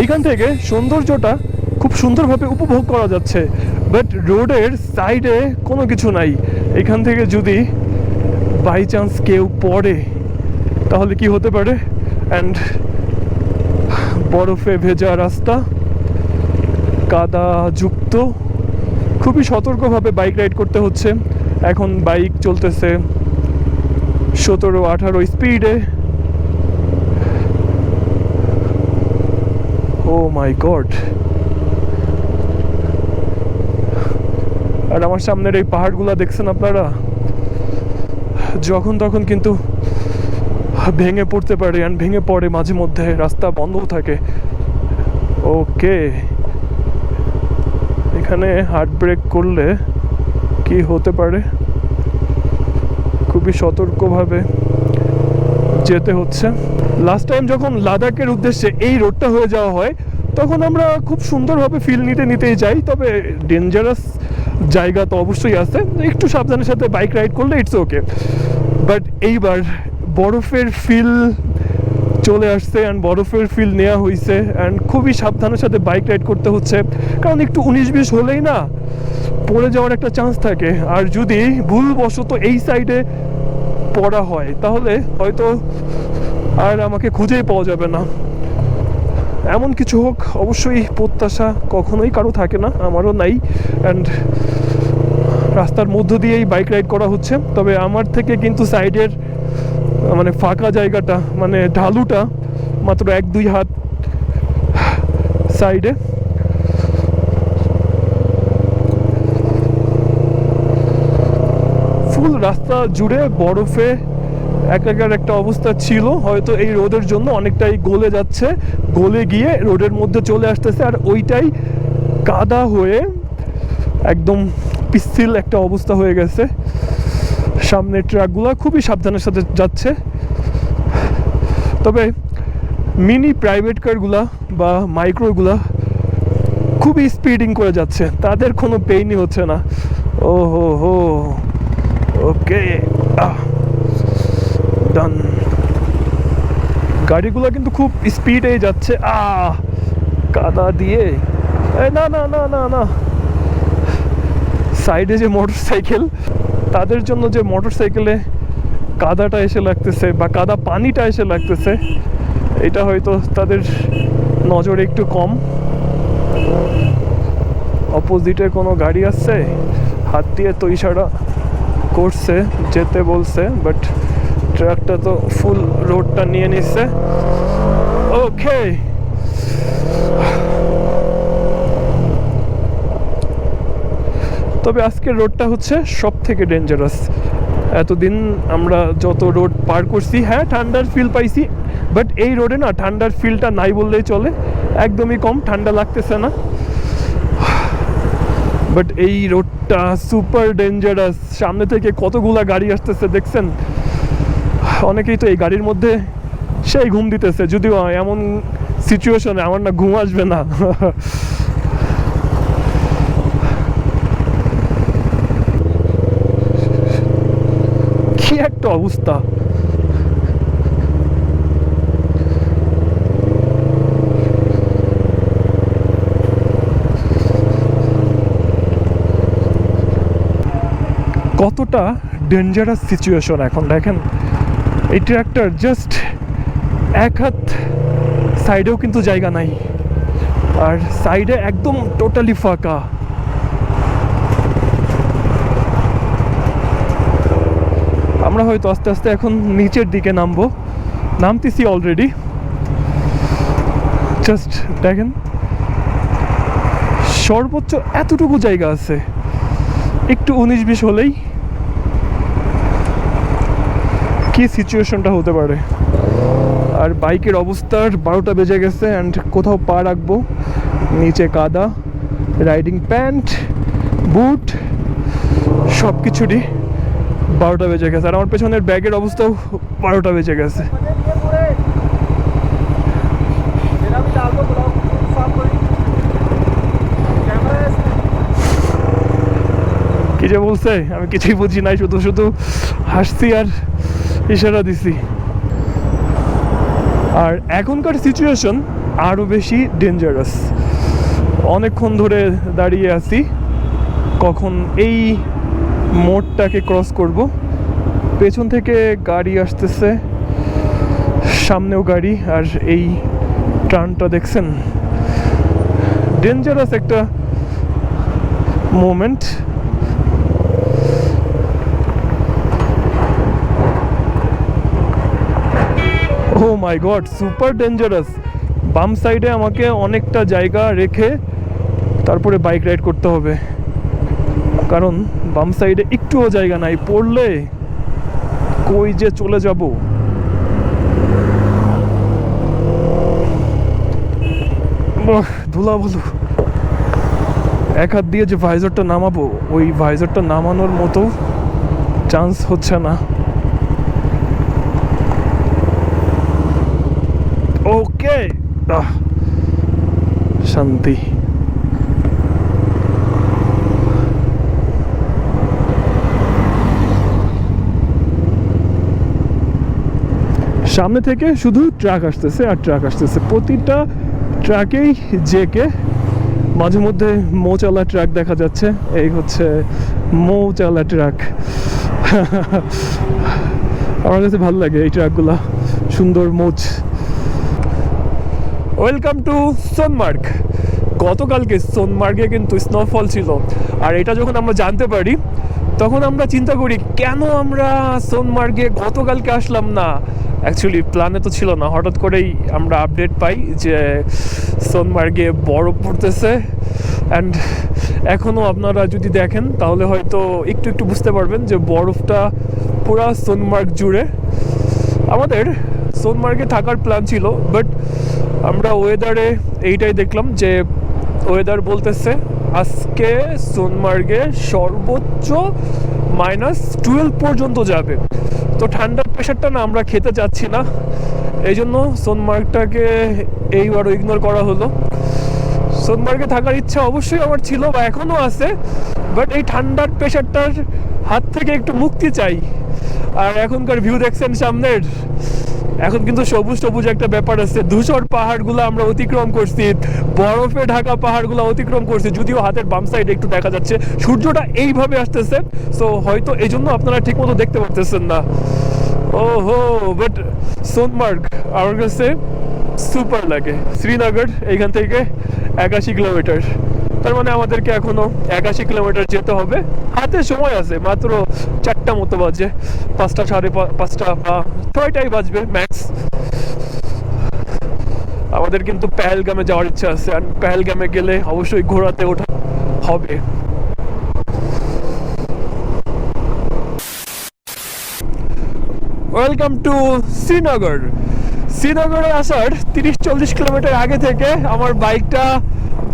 এইখান থেকে সৌন্দর্যটা খুব সুন্দরভাবে উপভোগ করা যাচ্ছে। বাট রোডের সাইডে কোনো কিছু নাই। এখান থেকে যদি বাই চান্স কেউ পড়ে, তাহলে কি হতে পারে? অ্যান্ড বরফে ভেজা রাস্তা, কাদা যুক্ত, খুবই সতর্কভাবে বাইক রাইড করতে হচ্ছে। এখন বাইক চলতেছে সতেরো আঠারো স্পিডে ও মাই গড আর আমার সামনের এই পাহাড়গুলো দেখছেন আপনারা? যখন তখন কিন্তু ভেঙে পড়তে পারে অ্যান্ড ভেঙে পড়ে মাঝে মধ্যে, রাস্তা বন্ধও থাকে। ওকে এখানে হার্ট ব্রেক করলে কি হতে পারে? খুবই সতর্কভাবে। যেতে হচ্ছে। লাস্ট টাইম যখন লাদাখের উদ্দেশ্যে এই রোডটা হয়ে যাওয়া হয়, তখন আমরা খুব সুন্দরভাবে ফিল নিতে নিতেই যাই, তবে ডেঞ্জারাস জায়গা তো অবশ্যই আছে। একটু সাবধানের সাথে বাইক রাইড করলে ইটস ওকে বাট এইবার বরফের ফিল চলে আসছে অ্যান্ড বরফের ফিল নেওয়া হয়েছে অ্যান্ড খুবই সাবধানের সাথে বাইক রাইড করতে হচ্ছে। কারণ একটু উনিশ বিশ হলেই না, পড়ে যাওয়ার একটা চান্স থাকে। আর যদি ভুলবশত এই সাইডে পড়া হয়, তাহলে হয়তো আর আমাকে খুঁজেই পাওয়া যাবে না। এমন কিছু হোক, অবশ্যই প্রত্যাশা কখনোই কারও থাকে না, আমারও নাই। অ্যান্ড রাস্তার মধ্য দিয়েই বাইক রাইড করা হচ্ছে। তবে আমার থেকে কিন্তু সাইডের মানে ফাঁকা জায়গাটা মানে ঢালুটা মাত্র এক দুই হাত সাইডে ফুল রাস্তা জুড়ে বরফে একাকার একটা অবস্থা ছিল। হয়তো এই রোদের জন্য অনেকটাই গলে যাচ্ছে। গলে গিয়ে রোডের মধ্যে চলে আসতেছে আর ওইটাই কাদা হয়ে একদম পিচ্ছিল একটা অবস্থা হয়ে গেছে। সামনের ট্রাকগুলো খুবই সাবধানের সাথে যাচ্ছে। তবে মিনি প্রাইভেট কারগুলা বা মাইক্রোগুলা খুবই স্পিডিং করে যাচ্ছে। তাদের কোনো পেইনই হচ্ছে না। ও হো হো। ওকে ডান গাড়িগুলো কিন্তু খুব স্পিডে যাচ্ছে। আ কাদা দিয়ে। না না না না না। সাইডে যে মোটর সাইকেল তাদের জন্য যে মোটর সাইকেলে কাদাটা এসে লাগতেছে বা কাদা পানিটা এসে লাগতেছে, এটা হয়তো তাদের নজরে একটু কম। অপোজিটে কোনো গাড়ি আসছে, হাত দিয়ে তো ইশারা। করছে, যেতে বলছে বাট ট্রাকটা তো ফুল রোডটা নিয়ে নিচ্ছে ওকে তবে আজকের রোডটা হচ্ছে সব থেকে ডেঞ্জারাস এতদিন আমরা যত রোড পার করছি হ্যাঁ ঠান্ডার ফিল পাইছি বাট এই রোডে না ঠান্ডার ফিলটা নাই বললেই চলে। একদমই কম, ঠান্ডা লাগতেছে না। বাট এই রোডটা সুপার ডেঞ্জারাস সামনে থেকে কতগুলা গাড়ি আসতেছে, দেখছেন? অনেকেই তো এই গাড়ির মধ্যে সেই ঘুম দিতেছে, যদিও এমন সিচুয়েশনে আমার না ঘুম আসবে না। কি একটা অবস্থা। কতটা ডেঞ্জারাস সিচুয়েশন এখন? দেখেন, এই ট্রাক্টর জাস্ট এক হাত সাইডেও কিন্তু জায়গা নাই। আর সাইডে একদম টোটালি ফাঁকা। আমরা হয়তো আস্তে আস্তে এখন নিচের দিকে নামবো। নামতেছি অলরেডি জাস্ট দেখেন, সর্বোচ্চ এতটুকু জায়গা আছে। একটু উনিশ বিশ হলেই কি সিচুয়েশনটা হতে পারে? আর বাইকের অবস্থার বারোটা বেজে গেছে অ্যান্ড কোথাও পা রাখব। নিচে কাদা রাইডিং প্যান্ট বুট সব কিছুরই বারোটা বেজে গেছে। আর আমার পেছনের ব্যাগের অবস্থাও বারোটা বেজে গেছে। কি যে বলছে? আমি কিছুই বুঝি নাই, শুধু শুধু হাসছি আর ইশারা দিছি। আর এখনকার সিচুয়েশন আরও বেশি ডেঞ্জারাস অনেকক্ষণ ধরে দাঁড়িয়ে আছি, কখন এই মোড়টাকে ক্রস করব। পেছন থেকে গাড়ি আসতেছে, সামনেও গাড়ি, আর এই টার্নটা দেখছেন? ডেঞ্জারাস একটা moment oh my god super dangerous বাম সাইডে আমাকে অনেকটা জায়গা রেখে তারপরে বাইক রাইড করতে হবে। কারণ বাম সাইডে একটুও জায়গা নাই, পড়লে কই যে চলে যাব? ধুলা বলু এক হাত দিয়ে যে ভাইজারটা নামাবো, ওই ভাইজারটা নামানোর মতো চান্স হচ্ছে না ওকে আহ, শান্তি। সামনে থেকে শুধু ট্রাক আসতেছে আর ট্রাক আসতেছে। প্রতিটা ট্রাকেই জেকে। মাঝে মধ্যে মৌচালা ট্রাক দেখা যাচ্ছে। এই হচ্ছে মৌচালা ট্রাক। আমার কাছে ভালো লাগে এই ট্রাকগুলা। সুন্দর মোচ। ওয়েলকাম টু সোনমার্গ গতকালকে সোনমার্গে কিন্তু স্নোফল ছিল। আর এটা যখন আমরা জানতে পারি, তখন আমরা চিন্তা করি, কেন আমরা সোনমার্গে গতকালকে আসলাম না? অ্যাকচুয়ালি প্ল্যানে তো ছিল না। হঠাৎ করেই আমরা আপডেট পাই যে সোনমার্গে বরফ পড়তেছে। অ্যান্ড এখনও আপনারা যদি দেখেন, তাহলে হয়তো একটু একটু বুঝতে পারবেন যে বরফটা পুরা সোনমার্গ জুড়ে। আমাদের সোনমার্গে থাকার প্ল্যান ছিল বাট আমরা ওয়েদারে এইটাই দেখলাম যে ওয়েদার বলতেছে আজকে সোনমার্গে সর্বোচ্চ মাইনাস টুয়েলভ পর্যন্ত যাবে। তো ঠান্ডার প্রেশারটা না আমরা খেতে চাচ্ছি না। এই জন্য সোনমার্গটাকে এইবারও ইগনোর করা হলো। সোনমার্গে থাকার ইচ্ছা অবশ্যই আমার ছিল বা এখনও আছে বাট এই ঠান্ডার প্রেশারটার হাত থেকে একটু মুক্তি চাই। আর এখনকার ভিউ দেখছেন সামনের। এখন কিন্তু সবুজ সবুজ একটা ব্যাপার আছে। ধূসর পাহাড়গুলো আমরা অতিক্রম করছি। বরফে ঢাকা পাহাড়গুলো অতিক্রম করছি। যদিও হাতের বাম সাইডে একটু দেখা যাচ্ছে। সূর্যটা এইভাবে আসতেছে। সো হয়তো এই জন্য আপনারা ঠিক মতো দেখতে পারতেছেন না। ও হো বাট সোনমার্গ আমার কাছে সুপার লাগে। শ্রীনগর, এইখান থেকে একাশি কিলোমিটার তার মানে আমাদেরকে এখনও একাশি কিলোমিটার যেতে হবে। হাতে সময় আছে, মাত্র চারটা মতো বাজে। পাঁচটা সাড়ে পাঁচটা বা ছয়টাই বাজবে ম্যাক্স আমাদের কিন্তু পেহেলগামে যাওয়ার ইচ্ছা আছে আর পেহেলগামে গেলে অবশ্যই ঘোরাতে ওঠা হবে। ওয়েলকাম টু শ্রীনগর শ্রীনগরে আসার তিরিশ চল্লিশ কিলোমিটার আগে থেকে আমার বাইকটা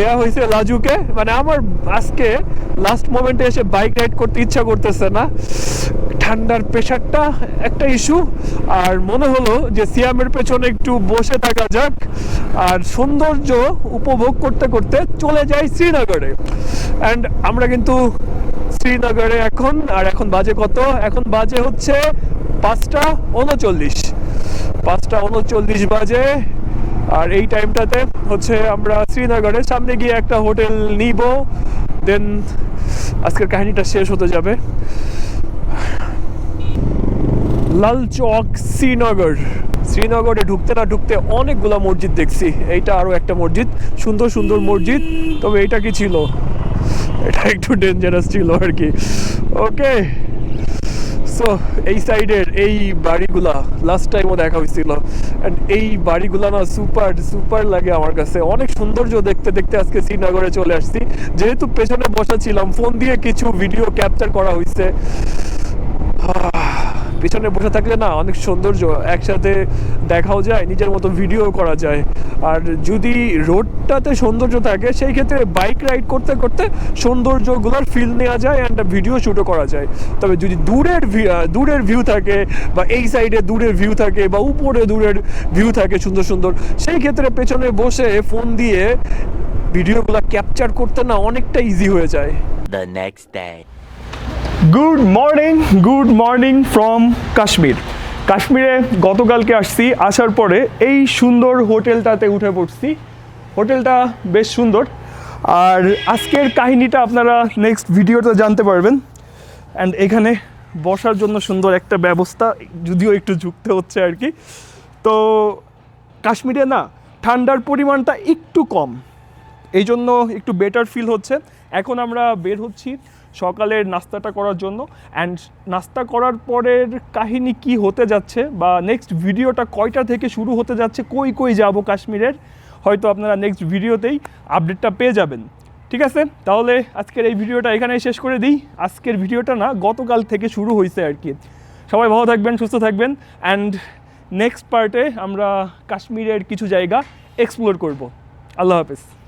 দেয়া হয়েছে লাজুকে। মানে আমার আজকে লাস্ট মোমেন্টে এসে বাইক রাইড করতে ইচ্ছা করতেছে না। ঠান্ডার প্রেশারটা একটা ইস্যু আর মনে হলো যে সিয়ামের পেছনে একটু বসে থাকা যাক। আর সৌন্দর্য উপভোগ করতে করতে চলে যাই শ্রীনগরে। অ্যান্ড আমরা কিন্তু শ্রীনগরে এখন, আর এখন বাজে কত? এখন বাজে হচ্ছে পাঁচটা উনচল্লিশ। পাঁচটা উনচল্লিশ বাজে। আর এই টাইমটাতে হচ্ছে আমরা শ্রীনগরের সামনে গিয়ে একটা হোটেল নিব। দেন আজকের কাহিনীটা শেষ হতে যাবে। লাল চক শ্রীনগর। শ্রীনগরে ঢুকতে না ঢুকতে অনেকগুলা মসজিদ দেখছি। এইটা আরও একটা মসজিদ। সুন্দর সুন্দর মসজিদ। তবে এটা কি ছিল? এটা একটু ডেঞ্জারাস ছিল আর কি। ওকে সো এই সাইডের এই বাড়িগুলা লাস্ট টাইমও দেখা হয়েছিল। অ্যান্ড এই বাড়িগুলা না সুপার সুপার লাগে আমার কাছে। অনেক সৌন্দর্য দেখতে দেখতে আজকে শ্রীনগরে চলে আসছি। যেহেতু পেছনে বসা ছিলাম ফোন দিয়ে কিছু ভিডিও ক্যাপচার করা হয়েছে। পিছনে বসে থাকলে না অনেক সৌন্দর্য একসাথে দেখাও যায়, নিজের মতো ভিডিও করা যায়। আর যদি রোডটাতে সৌন্দর্য থাকে, সেই ক্ষেত্রে বাইক রাইড করতে করতে সৌন্দর্যগুলোর ফিল নেওয়া যায় অ্যান্ড ভিডিও শ্যুটও করা যায়। তবে যদি দূরের দূরের ভিউ থাকে বা এই সাইডে দূরের ভিউ থাকে বা উপরে দূরের ভিউ থাকে সুন্দর সুন্দর, সেই ক্ষেত্রে পেছনে বসে ফোন দিয়ে ভিডিওগুলো ক্যাপচার করতে না অনেকটা ইজি হয়ে যায়। The next day. Good morning good morning from Kashmir কাশ্মীরে গতকালকে আসছি, আসার পরে এই সুন্দর হোটেলটাতে উঠে পড়ছি। হোটেলটা বেশ সুন্দর। আর আজকের কাহিনীটা আপনারা নেক্সট ভিডিওতে জানতে পারবেন। অ্যান্ড এখানে বসার জন্য সুন্দর একটা ব্যবস্থা, যদিও একটু ঝুঁকতে হচ্ছে আর কি। তো কাশ্মীরে না, ঠান্ডার পরিমাণটা একটু কম। এই জন্য একটু বেটার ফিল হচ্ছে। এখন আমরা বের হচ্ছি সকালের নাস্তাটা করার জন্য। অ্যান্ড নাস্তা করার পরের কাহিনী কি হতে যাচ্ছে বা নেক্সট ভিডিওটা কয়টা থেকে শুরু হতে যাচ্ছে, কই কই যাব কাশ্মীরের, হয়তো আপনারা নেক্সট ভিডিওতেই আপডেটটা পেয়ে যাবেন। ঠিক আছে? তাহলে আজকের এই ভিডিওটা এখানেই শেষ করে দিই। আজকের ভিডিওটা না, গতকাল থেকে শুরু হয়েছে আর কি। সবাই ভালো থাকবেন, সুস্থ থাকবেন। অ্যান্ড নেক্সট পার্টে আমরা কাশ্মীরের কিছু জায়গা এক্সপ্লোর করব। আল্লাহ হাফেজ।